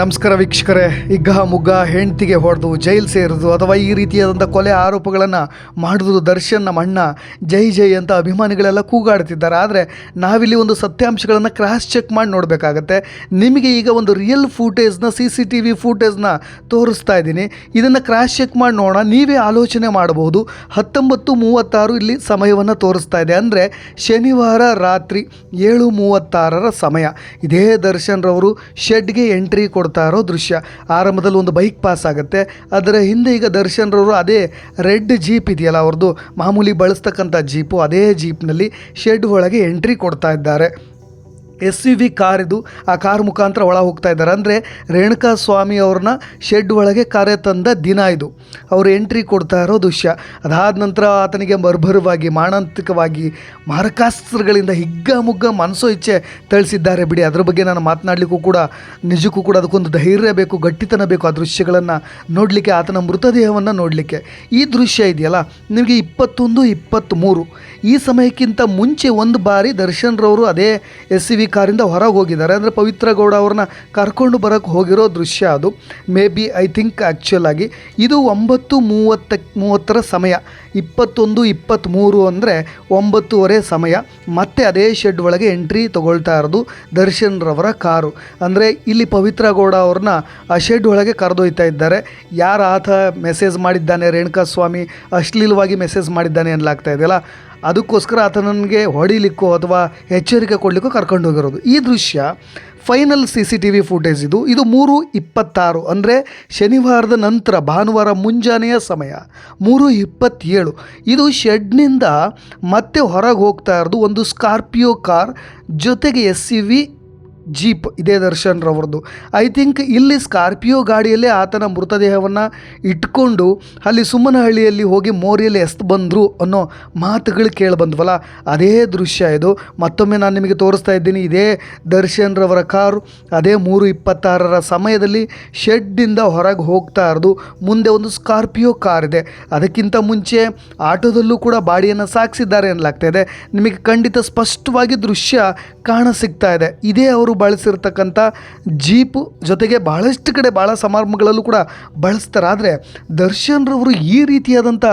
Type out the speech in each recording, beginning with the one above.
ನಮಸ್ಕಾರ ವೀಕ್ಷಕರೇ. ಇಗ್ಗ ಮುಗ್ಗ ಹೆಂಡ್ತಿಗೆ ಹೊಡೆದು ಜೈಲು ಸೇರಿದು ಅಥವಾ ಈ ರೀತಿಯಾದಂಥ ಕೊಲೆ ಆರೋಪಗಳನ್ನು ಮಾಡಿದ್ರು ದರ್ಶನ್ ನಮ್ಮ ಅಣ್ಣ ಜೈ ಜೈ ಅಂತ ಅಭಿಮಾನಿಗಳೆಲ್ಲ ಕೂಗಾಡ್ತಿದ್ದಾರೆ ಆದರೆ ನಾವಿಲ್ಲಿ ಒಂದು ಸತ್ಯಾಂಶಗಳನ್ನು ಕ್ರಾಸ್ ಚೆಕ್ ಮಾಡಿ ನೋಡಬೇಕಾಗತ್ತೆ. ನಿಮಗೆ ಈಗ ಒಂದು ರಿಯಲ್ ಫೂಟೇಜ್ನ ಸಿ ಸಿ ಟಿ ವಿ ಫೂಟೇಜ್ನ ತೋರಿಸ್ತಾ ಇದ್ದೀನಿ. ಇದನ್ನು ಕ್ರಾಸ್ ಚೆಕ್ ಮಾಡಿ ನೋಡೋಣ. ನೀವೇ ಆಲೋಚನೆ ಮಾಡಬಹುದು. ಹತ್ತೊಂಬತ್ತು ಮೂವತ್ತಾರು ಇಲ್ಲಿ ಸಮಯವನ್ನು ತೋರಿಸ್ತಾ ಇದೆ. ಅಂದರೆ ಶನಿವಾರ ರಾತ್ರಿ ಏಳು ಮೂವತ್ತಾರರ ಸಮಯ. ಇದೇ ದರ್ಶನ್ ರವರು ಶೆಡ್ಗೆ ಎಂಟ್ರಿ ಕೊಡ್ತಾ ಇರೋ ದೃಶ್ಯ. ಆರಂಭದಲ್ಲಿ ಒಂದು ಬೈಕ್ ಪಾಸ್ ಆಗುತ್ತೆ. ಅದರ ಹಿಂದೆ ಈಗ ದರ್ಶನ್ರವರು ಅದೇ ರೆಡ್ ಜೀಪ್ ಇದೆಯಲ್ಲ ಅವ್ರದ್ದು ಮಾಮೂಲಿ ಬಳಸ್ತಕ್ಕಂಥ ಜೀಪು, ಅದೇ ಜೀಪ್ನಲ್ಲಿ ಶೆಡ್ ಒಳಗೆ ಎಂಟ್ರಿ ಕೊಡ್ತಾ ಇದ್ದಾರೆ. ಎಸ್ ಯು ವಿ ಕಾರ್ ಇದು. ಆ ಕಾರ್ ಮುಖಾಂತರ ಒಳ ಹೋಗ್ತಾ ಇದ್ದಾರೆ. ಅಂದರೆ ರೇಣುಕಾ ಸ್ವಾಮಿ ಅವ್ರನ್ನ ಶೆಡ್ ಒಳಗೆ ಕರೆ ತಂದ ದಿನ ಇದು. ಅವರು ಎಂಟ್ರಿ ಕೊಡ್ತಾ ಇರೋ ದೃಶ್ಯ. ಅದಾದ ನಂತರ ಆತನಿಗೆ ಬರ್ಭರವಾಗಿ ಮಾರಣಾಂತಿಕವಾಗಿ ಮಾರಕಾಸ್ತ್ರಗಳಿಂದ ಹಿಗ್ಗಮುಗ್ಗ ಮನಸ್ಸೋ ಇಚ್ಛೆ ತಳಿಸಿದ್ದಾರೆ ಬಿಡಿ. ಅದ್ರ ಬಗ್ಗೆ ನಾನು ಮಾತನಾಡಲಿಕ್ಕೂ ಕೂಡ, ನಿಜಕ್ಕೂ ಕೂಡ ಅದಕ್ಕೊಂದು ಧೈರ್ಯ ಬೇಕು, ಗಟ್ಟಿತನ ಬೇಕು ಆ ದೃಶ್ಯಗಳನ್ನು ನೋಡಲಿಕ್ಕೆ, ಆತನ ಮೃತದೇಹವನ್ನು ನೋಡಲಿಕ್ಕೆ. ಈ ದೃಶ್ಯ ಇದೆಯಲ್ಲ? ನಿಮಗೆ ಇಪ್ಪತ್ತೊಂದು ಇಪ್ಪತ್ತ್ಮೂರು ಈ ಸಮಯಕ್ಕಿಂತ ಮುಂಚೆ ಒಂದು ಬಾರಿ ದರ್ಶನ್ರವರು ಅದೇ ಎಸ್ ಸಿ ವಿ ಕಾರಿಂದ ಹೊರಗೆ ಹೋಗಿದ್ದಾರೆ. ಅಂದರೆ ಪವಿತ್ರ ಗೌಡ ಅವ್ರನ್ನ ಕರ್ಕೊಂಡು ಬರೋಕ್ಕೆ ಹೋಗಿರೋ ದೃಶ್ಯ ಅದು. Maybe I think actual ಆಗಿ ಇದು ಒಂಬತ್ತು ಮೂವತ್ತ, ಮೂವತ್ತರ ಸಮಯ. ಇಪ್ಪತ್ತೊಂದು ಇಪ್ಪತ್ತ್ಮೂರು ಅಂದರೆ ಒಂಬತ್ತುವರೆ ಸಮಯ. ಮತ್ತೆ ಅದೇ ಶೆಡ್ ಒಳಗೆ ಎಂಟ್ರಿ ತೊಗೊಳ್ತಾ ಇರೋದು ದರ್ಶನ್ ರವರ ಕಾರು. ಅಂದರೆ ಇಲ್ಲಿ ಪವಿತ್ರ ಗೌಡ ಅವ್ರನ್ನ ಆ ಶೆಡ್ ಒಳಗೆ ಕರೆದೊಯ್ತಾ ಇದ್ದಾರೆ. ಯಾರು ಆತ ಮೆಸೇಜ್ ಮಾಡಿದ್ದಾನೆ ರೇಣುಕಾ ಸ್ವಾಮಿ ಅಶ್ಲೀಲವಾಗಿ ಮೆಸೇಜ್ ಮಾಡಿದ್ದಾನೆ ಅನ್ಲಾಗ್ತಾ ಇದೆಯಲ್ಲ. ಅದಕ್ಕೋಸ್ಕರ ಆತನಿಗೆ ಹೊಡಿಲಿಕ್ಕೋ ಅಥವಾ ಎಚ್ಚರಿಕೆ ಕೊಡಲಿಕ್ಕೋ ಕರ್ಕೊಂಡು ಹೋಗಿರೋದು. ಈ ದೃಶ್ಯ final C C T V footage ಇದು. ಇದು ಮೂರು ಇಪ್ಪತ್ತಾರು, ಅಂದರೆ ಶನಿವಾರದ ನಂತರ, ಭಾನುವಾರ ಮುಂಜಾನೆಯ ಸಮಯ, ಮೂರು ಇಪ್ಪತ್ತೇಳು. ಇದು ಶೆಡ್ನಿಂದ ಮತ್ತೆ ಹೊರಗೆ ಹೋಗ್ತಾ ಇರೋದು ಒಂದು ಸ್ಕಾರ್ಪಿಯೋ ಕಾರ್ ಜೊತೆಗೆ ಎಸ್ ಸಿ ವಿ ಜೀಪ್, ಇದೇ ದರ್ಶನ್ ರವ್ರದ್ದು ಐ ಥಿಂಕ್ ಇಲ್ಲಿ ಸ್ಕಾರ್ಪಿಯೋ ಗಾಡಿಯಲ್ಲೇ ಆತನ ಮೃತದೇಹವನ್ನು ಇಟ್ಕೊಂಡು ಅಲ್ಲಿ ಸುಮ್ಮನಹಳ್ಳಿಯಲ್ಲಿ ಹೋಗಿ ಮೋರಿಯಲ್ಲಿ ಎಸ್ತು ಬಂದರು ಅನ್ನೋ ಮಾತುಗಳು ಕೇಳಿ ಬಂದ್ವಲ್ಲ ಅದೇ ದೃಶ್ಯ ಇದು. ಮತ್ತೊಮ್ಮೆ ನಾನು ನಿಮಗೆ ತೋರಿಸ್ತಾ ಇದ್ದೀನಿ, ಇದೇ ದರ್ಶನ್ ರವರ ಕಾರು. ಅದೇ ಮೂರು ಇಪ್ಪತ್ತಾರರ ಸಮಯದಲ್ಲಿ ಶೆಡ್ಡಿಂದ ಹೊರಗೆ ಹೋಗ್ತಾ ಇರೋದು. ಮುಂದೆ ಒಂದು ಸ್ಕಾರ್ಪಿಯೋ ಕಾರ್ ಇದೆ. ಅದಕ್ಕಿಂತ ಮುಂಚೆ ಆಟೋದಲ್ಲೂ ಕೂಡ ಬಾಡಿಯನ್ನು ಸಾಗಿಸಿದ್ದಾರೆ ಅನ್ನಲಾಗ್ತಾ ಇದೆ. ನಿಮಗೆ ಖಂಡಿತ ಸ್ಪಷ್ಟವಾಗಿ ದೃಶ್ಯ ಕಾಣ ಸಿಗ್ತಾ ಇದೆ. ಇದೇ ಅವರು ಬಳಸಿರ್ತಕ್ಕಂಥ ಜೀಪು ಜೊತೆಗೆ ಬಹಳಷ್ಟು ಕಡೆ ಭಾಳ ಸಮಾರಂಭಗಳಲ್ಲೂ ಕೂಡ ಬಳಸ್ತಾರೆ ಆದರೆ ದರ್ಶನ್ರವರು ಈ ರೀತಿಯಾದಂಥ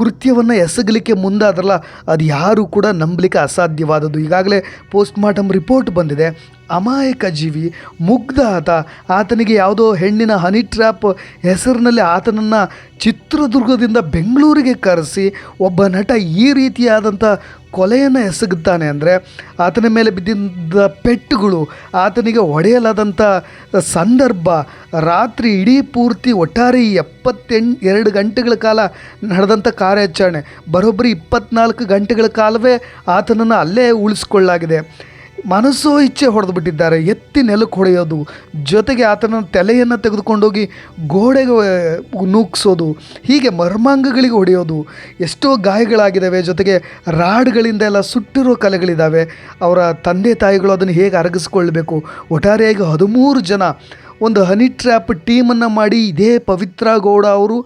ಕೃತ್ಯವನ್ನು ಎಸಗಲಿಕ್ಕೆ ಮುಂದಾದ್ರಲ್ಲ, ಅದು ಯಾರು ಕೂಡ ನಂಬಲಿಕ್ಕೆ ಅಸಾಧ್ಯವಾದದ್ದು. ಈಗಾಗಲೇ ಪೋಸ್ಟ್ ಮಾರ್ಟಮ್ ರಿಪೋರ್ಟ್ ಬಂದಿದೆ. ಅಮಾಯಕ ಜೀವಿ, ಮುಗ್ಧ ಆತ. ಆತನಿಗೆ ಯಾವುದೋ ಹೆಣ್ಣಿನ ಹನಿ ಟ್ರ್ಯಾಪ್ ಹೆಸರಿನಲ್ಲಿ ಆತನನ್ನು ಚಿತ್ರದುರ್ಗದಿಂದ ಬೆಂಗಳೂರಿಗೆ ಕರೆಸಿ, ಒಬ್ಬ ನಟ ಈ ರೀತಿಯಾದಂಥ ಕೊಲೆಯನ್ನು ಎಸಗುತ್ತಾನೆ ಅಂದರೆ ಆತನ ಮೇಲೆ ಬಿದ್ದಿದ್ದ ಪೆಟ್ಟುಗಳು, ಆತನಿಗೆ ಒಡೆಯಲಾದಂಥ ಸಂದರ್ಭ, ರಾತ್ರಿ ಇಡೀ ಪೂರ್ತಿ ಒಟ್ಟಾರೆ ಎಪ್ಪತ್ತೆಂಟು ಎರಡು ಗಂಟೆಗಳ ಕಾಲ ನಡೆದಂಥ ಕಾರ್ಯಾಚರಣೆ. ಬರೋಬ್ಬರಿ ಇಪ್ಪತ್ನಾಲ್ಕು ಗಂಟೆಗಳ ಕಾಲವೇ ಆತನನ್ನು ಅಲ್ಲೇ ಉಳಿಸ್ಕೊಳ್ಳಾಗಿದೆ ಮನಸ್ಸೋ ಇಚ್ಛೆ ಹೊಡೆದು ಬಿಟ್ಟಿದ್ದಾರೆ. ಎತ್ತಿ ನೆಲಕ್ಕೆ ಹೊಡೆಯೋದು, ಜೊತೆಗೆ ಆತನ ತಲೆಯನ್ನು ತೆಗೆದುಕೊಂಡೋಗಿ ಗೋಡೆಗೆ ನೂಕ್ಸೋದು, ಹೀಗೆ ಮರ್ಮಾಂಗಗಳಿಗೆ ಹೊಡೆಯೋದು. ಎಷ್ಟೋ ಗಾಯಗಳಾಗಿದ್ದಾವೆ, ಜೊತೆಗೆ ರಾಡ್ಗಳಿಂದ ಎಲ್ಲ ಸುಟ್ಟಿರೋ ಕಲೆಗಳಿದ್ದಾವೆ. ಅವರ ತಂದೆ ತಾಯಿಗಳು ಅದನ್ನು ಹೇಗೆ ಅರಗಿಸ್ಕೊಳ್ಬೇಕು ಒಟ್ಟಾರೆಯಾಗಿ ಹದಿಮೂರು ಜನ ಒಂದು ಹನಿ ಟ್ರ್ಯಾಪ್ ಟೀಮನ್ನು ಮಾಡಿ ಇದೇ ಪವಿತ್ರ ಗೌಡ ಅವರು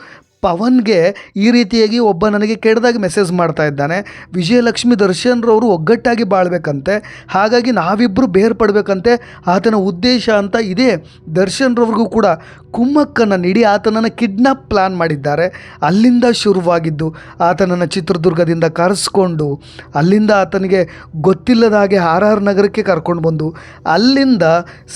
ಪವನ್ಗೆ ಈ ರೀತಿಯಾಗಿ ಒಬ್ಬ ನನಗೆ ಕೆಟ್ಟದಾಗಿ ಮೆಸೇಜ್ ಮಾಡ್ತಾ ಇದ್ದಾನೆ. ವಿಜಯಲಕ್ಷ್ಮಿ ದರ್ಶನ್ರವರು ಒಗ್ಗಟ್ಟಾಗಿ ಬಾಳ್ಬೇಕಂತೆ. ಹಾಗಾಗಿ ನಾವಿಬ್ಬರು ಬೇರ್ಪಡಬೇಕಂತೆ. ಆತನ ಉದ್ದೇಶ ಅಂತ ಇದೆ. ದರ್ಶನ್ರವ್ರಿಗೂ ಕೂಡ ಕುಮ್ಮಕ್ಕನ್ನು ನೀಡಿ ಆತನನ್ನು ಕಿಡ್ನಾಪ್ ಪ್ಲ್ಯಾನ್ ಮಾಡಿದ್ದಾರೆ. ಅಲ್ಲಿಂದ ಶುರುವಾಗಿದ್ದು ಆತನನ್ನು ಚಿತ್ರದುರ್ಗದಿಂದ ಕರೆಸ್ಕೊಂಡು ಅಲ್ಲಿಂದ ಆತನಿಗೆ ಗೊತ್ತಿಲ್ಲದ ಹಾಗೆ ಆರ್ ಆರ್ ನಗರಕ್ಕೆ ಕರ್ಕೊಂಡು ಬಂದು ಅಲ್ಲಿಂದ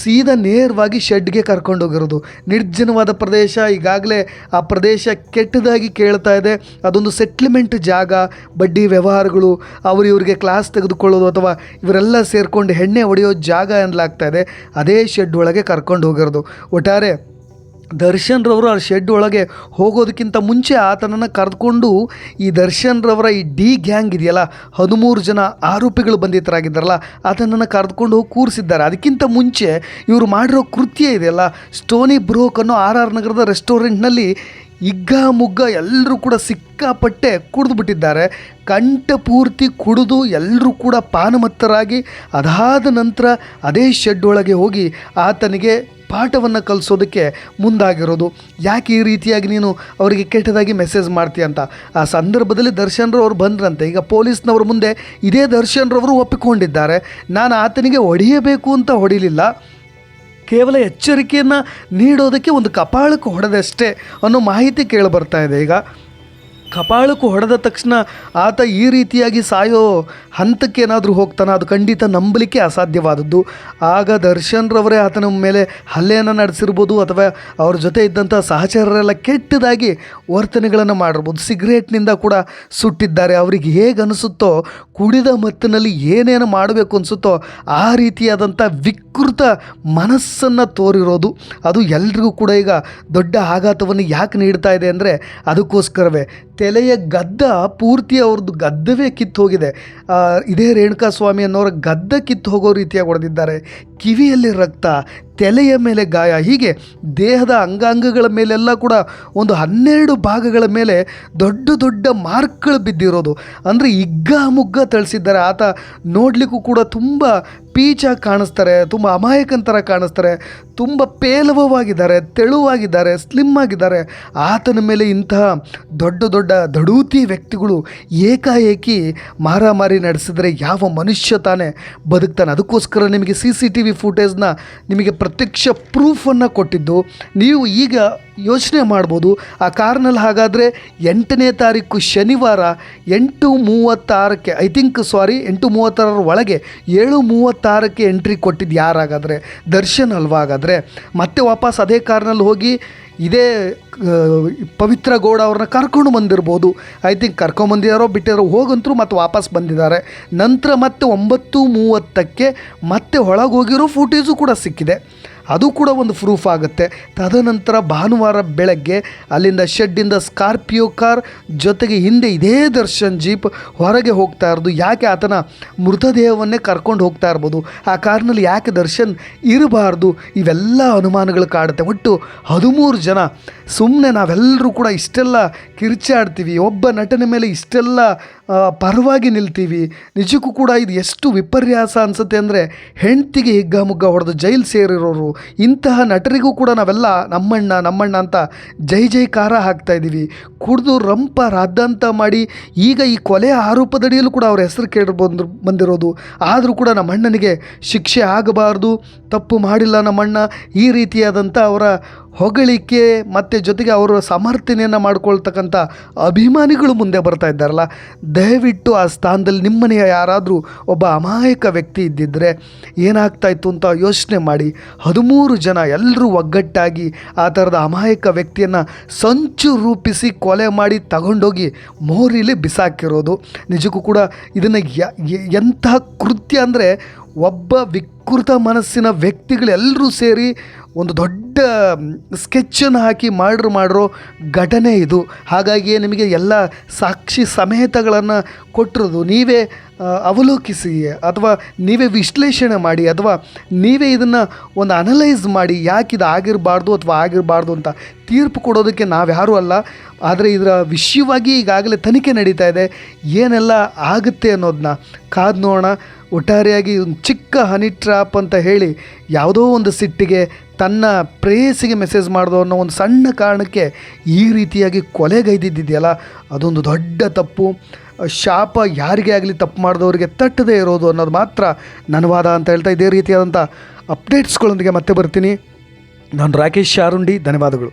ಸೀದಾ ನೇರವಾಗಿ ಶೆಡ್ಗೆ ಕರ್ಕೊಂಡು ಹೋಗಿರೋದು. ನಿರ್ಜನವಾದ ಪ್ರದೇಶ, ಈಗಾಗಲೇ ಆ ಪ್ರದೇಶ ಕೆಟ್ಟದಾಗಿ ಕೇಳ್ತಾ ಇದೆ. ಅದೊಂದು ಸೆಟ್ಲ್ಮೆಂಟ್ ಜಾಗ, ಬಡ್ಡಿ ವ್ಯವಹಾರಗಳು, ಅವರು ಇವರಿಗೆ ಕ್ಲಾಸ್ ತೆಗೆದುಕೊಳ್ಳೋದು ಅಥವಾ ಇವರೆಲ್ಲ ಸೇರಿಕೊಂಡು ಎಣ್ಣೆ ಹೊಡೆಯೋ ಜಾಗ ಎನ್ನಲಾಗ್ತಾ ಇದೆ. ಅದೇ ಶೆಡ್ ಒಳಗೆ ಕರ್ಕೊಂಡು ಹೋಗಿರೋದು. ಒಟ್ಟಾರೆ, ದರ್ಶನ್ರವರು ಆ ಶೆಡ್ ಒಳಗೆ ಹೋಗೋದಕ್ಕಿಂತ ಮುಂಚೆ ಆತನನ್ನು ಕರೆದುಕೊಂಡು ಈ ದರ್ಶನ್ರವರ ಈ ಡಿ ಗ್ಯಾಂಗ್ ಇದೆಯಲ್ಲ, ಹದಿಮೂರು ಜನ ಆರೋಪಿಗಳು ಬಂಧಿತರಾಗಿದ್ದಾರಲ್ಲ, ಆತನನ್ನು ಕರೆದುಕೊಂಡು ಹೋಗಿ ಕೂರಿಸಿದ್ದಾರೆ. ಅದಕ್ಕಿಂತ ಮುಂಚೆ ಇವರು ಮಾಡಿರೋ ಕೃತ್ಯ ಇದೆಯಲ್ಲ, ಸ್ಟೋನಿ ಬ್ರೋಕ್ ಅನ್ನೋ ಆರ್ ಆರ್ ನಗರದ ರೆಸ್ಟೋರೆಂಟ್ನಲ್ಲಿ ಇಗ್ಗ ಮುಗ್ಗ ಎಲ್ಲರೂ ಕೂಡ ಸಿಕ್ಕಾಪಟ್ಟೆ ಕುಡಿದು ಬಿಟ್ಟಿದ್ದಾರೆ ಕಂಠಪೂರ್ತಿ ಕುಡಿದು ಎಲ್ಲರೂ ಕೂಡ ಪಾನಮತ್ತರಾಗಿ, ಅದಾದ ನಂತರ ಅದೇ ಶೆಡ್ ಒಳಗೆ ಹೋಗಿ ಆತನಿಗೆ ಪಾಠವನ್ನು ಕಲಿಸೋದಕ್ಕೆ ಮುಂದಾಗಿರೋದು. ಯಾಕೆ ಈ ರೀತಿಯಾಗಿ ನೀನು ಅವರಿಗೆ ಕೆಟ್ಟದಾಗಿ ಮೆಸೇಜ್ ಮಾಡ್ತೀಯ ಅಂತ? ಆ ಸಂದರ್ಭದಲ್ಲಿ ದರ್ಶನ್ರವ್ರು ಬಂದ್ರಂತೆ. ಈಗ ಪೊಲೀಸ್ನವ್ರ ಮುಂದೆ ಇದೇ ದರ್ಶನ್ರವರು ಒಪ್ಪಿಕೊಂಡಿದ್ದಾರೆ. ನಾನು ಆತನಿಗೆ ಹೊಡೆಯಬೇಕು ಅಂತ ಹೊಡಿಲಿಲ್ಲ. ಕೇವಲ ಎಚ್ಚರಿಕೆಯನ್ನು ನೀಡೋದಕ್ಕೆ ಒಂದು ಕಪಾಳಕ್ಕೆ ಹೊಡೆದಷ್ಟೇ ಅನ್ನೋ ಮಾಹಿತಿ ಕೇಳಿ ಬರ್ತಾ ಇದೆ. ಈಗ ಕಪಾಳಕ್ಕೂ ಹೊಡೆದ ತಕ್ಷಣ ಆತ ಈ ರೀತಿಯಾಗಿ ಸಾಯೋ ಹಂತಕ್ಕೆ ಏನಾದರೂ ಹೋಗ್ತಾನೆ? ಅದು ಖಂಡಿತ ನಂಬಲಿಕ್ಕೆ ಅಸಾಧ್ಯವಾದದ್ದು. ಆಗ ದರ್ಶನ್ರವರೇ ಆತನ ಮೇಲೆ ಹಲ್ಲೆಯನ್ನು ನಡೆಸಿರ್ಬೋದು ಅಥವಾ ಅವ್ರ ಜೊತೆ ಇದ್ದಂಥ ಸಹಚರರೆಲ್ಲ ಕೆಟ್ಟದಾಗಿ ವರ್ತನೆಗಳನ್ನು ಮಾಡಿರ್ಬೋದು. ಸಿಗರೇಟ್ನಿಂದ ಕೂಡ ಸುಟ್ಟಿದ್ದಾರೆ. ಅವ್ರಿಗೆ ಹೇಗೆ ಅನಿಸುತ್ತೋ ಕುಡಿದ ಮತ್ತಿನಲ್ಲಿ ಏನೇನು ಮಾಡಬೇಕು ಅನಿಸುತ್ತೋ ಆ ರೀತಿಯಾದಂಥ ವಿಕೃತ ಮನಸ್ಸನ್ನು ತೋರಿರೋದು. ಅದು ಎಲ್ರಿಗೂ ಕೂಡ ಈಗ ದೊಡ್ಡ ಆಘಾತವನ್ನು ಯಾಕೆ ನೀಡ್ತಾ ಇದೆ ಅಂದರೆ ಅದಕ್ಕೋಸ್ಕರವೇ. ತಲೆಯ ಗದ್ದ ಪೂರ್ತಿ ಅವ್ರದ್ದು ಗದ್ದವೇ ಕಿತ್ತು ಹೋಗಿದೆ. ಇದೇ ರೇಣುಕಾ ಸ್ವಾಮಿ ಅನ್ನೋರ ಗದ್ದ ಕಿತ್ತು ಹೋಗೋ ರೀತಿಯಾಗಿ ಹೊಡೆದಿದ್ದಾರೆ. ಕಿವಿಯಲ್ಲಿ ರಕ್ತ, ತಲೆಯ ಮೇಲೆ ಗಾಯ, ಹೀಗೆ ದೇಹದ ಅಂಗಾಂಗಗಳ ಮೇಲೆಲ್ಲ ಕೂಡ ಒಂದು ಹನ್ನೆರಡು ಭಾಗಗಳ ಮೇಲೆ ದೊಡ್ಡ ದೊಡ್ಡ ಮಾರ್ಕ್ಗಳು ಬಿದ್ದಿರೋದು. ಅಂದರೆ ಇಗ್ಗ ಮುಗ್ಗ ತಳಿಸಿದ್ದಾರೆ ಆತ ನೋಡಲಿಕ್ಕೂ ಕೂಡ ತುಂಬ ಪೀಚಾಗಿ ಕಾಣಿಸ್ತಾರೆ, ತುಂಬ ಅಮಾಯಕಂತರ ಕಾಣಿಸ್ತಾರೆ, ತುಂಬ ಪೇಲವವಾಗಿದ್ದಾರೆ, ತೆಳುವಾಗಿದ್ದಾರೆ ಸ್ಲಿಮ್ ಆಗಿದ್ದಾರೆ. ಆತನ ಮೇಲೆ ಇಂತಹ ದೊಡ್ಡ ದೊಡ್ಡ ದಡೂತಿ ವ್ಯಕ್ತಿಗಳು ಏಕಾಏಕಿ ಮಾರಾಮಾರಿ ನಡೆಸಿದರೆ ಯಾವ ಮನುಷ್ಯ ತಾನೇ ಬದುಕ್ತಾನೆ. ಅದಕ್ಕೋಸ್ಕರ ನಿಮಗೆ ಸಿ ಸಿ ಟಿ ವಿ ಫುಟೇಜ್ನ ನಿಮಗೆ ಪ್ರತ್ಯಕ್ಷ ಪ್ರೂಫನ್ನು ಕೊಟ್ಟಿದ್ದು. ನೀವು ಈಗ ಯೋಚನೆ ಮಾಡ್ಬೋದು. ಆ ಕಾರ್ನಲ್ಲಿ ಹಾಗಾದರೆ ಎಂಟನೇ ತಾರೀಕು ಶನಿವಾರ ಎಂಟು ಮೂವತ್ತಾರಕ್ಕೆ ಐ ಥಿಂಕ್ ಸಾರಿ ಎಂಟು ಮೂವತ್ತಾರರ ಒಳಗೆ ಏಳು ಮೂವತ್ತಾರಕ್ಕೆ ಎಂಟ್ರಿ ಕೊಟ್ಟಿದ್ದು ಯಾರಾಗಾದರೆ? ದರ್ಶನ್ ಅಲ್ವಾ ಹಾಗಾದರೆ? ಮತ್ತೆ ವಾಪಸ್ ಅದೇ ಕಾರ್ನಲ್ಲಿ ಹೋಗಿ ಇದೇ ಪವಿತ್ರ ಗೌಡ ಅವ್ರನ್ನ ಕರ್ಕೊಂಡು ಬಂದಿರ್ಬೋದು. ಐ ಥಿಂಕ್ ಕರ್ಕೊಂಬಂದಿದ್ದಾರೋ ಬಿಟ್ಟಿರೋ ಹೋಗಂತರೂ ಮತ್ತೆ ವಾಪಸ್ ಬಂದಿದ್ದಾರೆ. ನಂತರ ಮತ್ತೆ ಒಂಬತ್ತು ಮೂವತ್ತಕ್ಕೆ ಮತ್ತೆ ಒಳಗೋಗಿರೋ ಫುಟೇಜು ಕೂಡ ಸಿಕ್ಕಿದೆ. ಅದು ಕೂಡ ಒಂದು ಪ್ರೂಫ್ ಆಗುತ್ತೆ. ತದನಂತರ ಭಾನುವಾರ ಬೆಳಗ್ಗೆ ಅಲ್ಲಿಂದ ಶೆಡ್ಡಿಂದ ಸ್ಕಾರ್ಪಿಯೋ ಕಾರ್ ಜೊತೆಗೆ ಹಿಂದೆ ಇದೇ ದರ್ಶನ್ ಜೀಪ್ ಹೊರಗೆ ಹೋಗ್ತಾ ಇರೋದು. ಯಾಕೆ ಆತನ ಮೃತದೇಹವನ್ನೇ ಕರ್ಕೊಂಡು ಹೋಗ್ತಾ ಇರ್ಬೋದು? ಆ ಕಾರ್ನಲ್ಲಿ ಯಾಕೆ ದರ್ಶನ್ ಇರಬಾರ್ದು? ಇವೆಲ್ಲ ಅನುಮಾನಗಳು ಕಾಡುತ್ತೆ. ಒಟ್ಟು ಹದಿಮೂರು ಜನ. ಸುಮ್ಮನೆ ನಾವೆಲ್ಲರೂ ಕೂಡ ಇಷ್ಟೆಲ್ಲ ಕಿರ್ಚಾಡ್ತೀವಿ. ಒಬ್ಬ ನಟನೆ ಮೇಲೆ ಇಷ್ಟೆಲ್ಲ ಪರವಾಗಿ ನಿಲ್ತೀವಿ. ನಿಜಕ್ಕೂ ಕೂಡ ಇದು ಎಷ್ಟು ವಿಪರ್ಯಾಸ ಅನಿಸುತ್ತೆ ಅಂದರೆ ಹೆಂಡ್ತಿಗೆ ಹಿಗ್ಗಾಮುಗ್ಗ ಹೊಡೆದು ಜೈಲು ಸೇರಿರೋರು, ಇಂತಹ ನಟರಿಗೂ ಕೂಡ ನಾವೆಲ್ಲ ನಮ್ಮಣ್ಣ ನಮ್ಮಣ್ಣ ಅಂತ ಜೈ ಜೈಕಾರ ಹಾಕ್ತಾ ಇದ್ದೀವಿ. ಕುಡಿದು ರಂಪ ರಾದ್ದಾಂತ ಮಾಡಿ ಈಗ ಈ ಕೊಲೆ ಆರೋಪದಡಿಯಲ್ಲೂ ಕೂಡ ಅವ್ರ ಹೆಸರು ಕೇಳಿ ಬಂದು ಬಂದಿರೋದು. ಆದರೂ ಕೂಡ ನಮ್ಮಣ್ಣನಿಗೆ ಶಿಕ್ಷೆ ಆಗಬಾರ್ದು, ತಪ್ಪು ಮಾಡಿಲ್ಲ ನಮ್ಮಣ್ಣ. ಈ ರೀತಿಯಾದಂಥ ಅವರ ಹೊಗಳಿಕೆ ಮತ್ತು ಜೊತೆಗೆ ಅವರ ಸಮರ್ಥನೆಯನ್ನು ಮಾಡ್ಕೊಳ್ತಕ್ಕಂಥ ಅಭಿಮಾನಿಗಳು ಮುಂದೆ ಬರ್ತಾ ಇದ್ದಾರಲ್ಲ. ದಯವಿಟ್ಟು ಆ ಸ್ಥಾನದಲ್ಲಿ ನಿಮ್ಮನೆಯ ಯಾರಾದರೂ ಒಬ್ಬ ಅಮಾಯಕ ವ್ಯಕ್ತಿ ಇದ್ದಿದ್ದರೆ ಏನಾಗ್ತಾ ಇತ್ತು ಅಂತ ಯೋಚನೆ ಮಾಡಿ ಹದಿಮೂರು ಜನ ಎಲ್ಲರೂ ಒಗ್ಗಟ್ಟಾಗಿ ಆ ಥರದ ಅಮಾಯಕ ವ್ಯಕ್ತಿಯನ್ನು ಸಂಚು ರೂಪಿಸಿ ಕೊಲೆ ಮಾಡಿ ತಗೊಂಡೋಗಿ ಮೋರಿಲಿ ಬಿಸಾಕಿರೋದು. ನಿಜಕ್ಕೂ ಕೂಡ ಇದನ್ನು ಎಂತಹ ಕೃತ್ಯ ಅಂದರೆ ಒಬ್ಬ ವಿಕೃತ ಮನಸ್ಸಿನ ವ್ಯಕ್ತಿಗಳೆಲ್ಲರೂ ಸೇರಿ ಒಂದು ದೊಡ್ಡ ಸ್ಕೆಚ್ಚನ್ನು ಹಾಕಿ ಮಾಡ್ರು ಮಾಡಿರೋ ಘಟನೆ ಇದು. ಹಾಗಾಗಿ ನಿಮಗೆ ಎಲ್ಲ ಸಾಕ್ಷಿ ಸಮೇತಗಳನ್ನು ಕೊಟ್ಟಿರೋದು. ನೀವೇ ಅವಲೋಕಿಸಿ ಅಥವಾ ನೀವೇ ವಿಶ್ಲೇಷಣೆ ಮಾಡಿ ಅಥವಾ ನೀವೇ ಇದನ್ನು ಒಂದು ಅನಲೈಸ್ ಮಾಡಿ ಯಾಕೆ ಇದು ಆಗಿರಬಾರ್ದು ಅಥವಾ ಆಗಿರಬಾರ್ದು ಅಂತ ತೀರ್ಪು ಕೊಡೋದಕ್ಕೆ ನಾವ್ಯಾರೂ ಅಲ್ಲ. ಆದರೆ ಇದರ ವಿಷಯವಾಗಿ ಈಗಾಗಲೇ ತನಿಖೆ ನಡೀತಾ ಇದೆ. ಏನೆಲ್ಲ ಆಗುತ್ತೆ ಅನ್ನೋದನ್ನ ಕಾದು ನೋಡೋಣ. ಒಟ್ಟಾರೆಯಾಗಿ ಒಂದು ಚಿಕ್ಕ ಹನಿ ಟ್ರಾಪ್ ಅಂತ ಹೇಳಿ ಯಾವುದೋ ಒಂದು ಸಿಟ್ಟಿಗೆ ತನ್ನ ಪ್ರೇಯಸಿಗೆ ಮೆಸೇಜ್ ಮಾಡೋದು ಅನ್ನೋ ಒಂದು ಸಣ್ಣ ಕಾರಣಕ್ಕೆ ಈ ರೀತಿಯಾಗಿ ಕೊಲೆಗೈದಿದ್ದಿದೆಯಲ್ಲ, ಅದೊಂದು ದೊಡ್ಡ ತಪ್ಪು. ಶಾಪ ಯಾರಿಗೇ ಆಗಲಿ ತಪ್ಪು ಮಾಡಿದವರಿಗೆ ತಟ್ಟದೇ ಇರೋದು ಅನ್ನೋದು ಮಾತ್ರ ನನ್ನ ವಾದ ಅಂತ ಹೇಳ್ತಾ ಇದೇ ರೀತಿಯಾದಂಥ ಅಪ್ಡೇಟ್ಸ್ಗಳೊಂದಿಗೆ ಮತ್ತೆ ಬರ್ತೀನಿ. ನಾನು ರಾಕೇಶ್ ಶಾರುಂಡಿ, ಧನ್ಯವಾದಗಳು.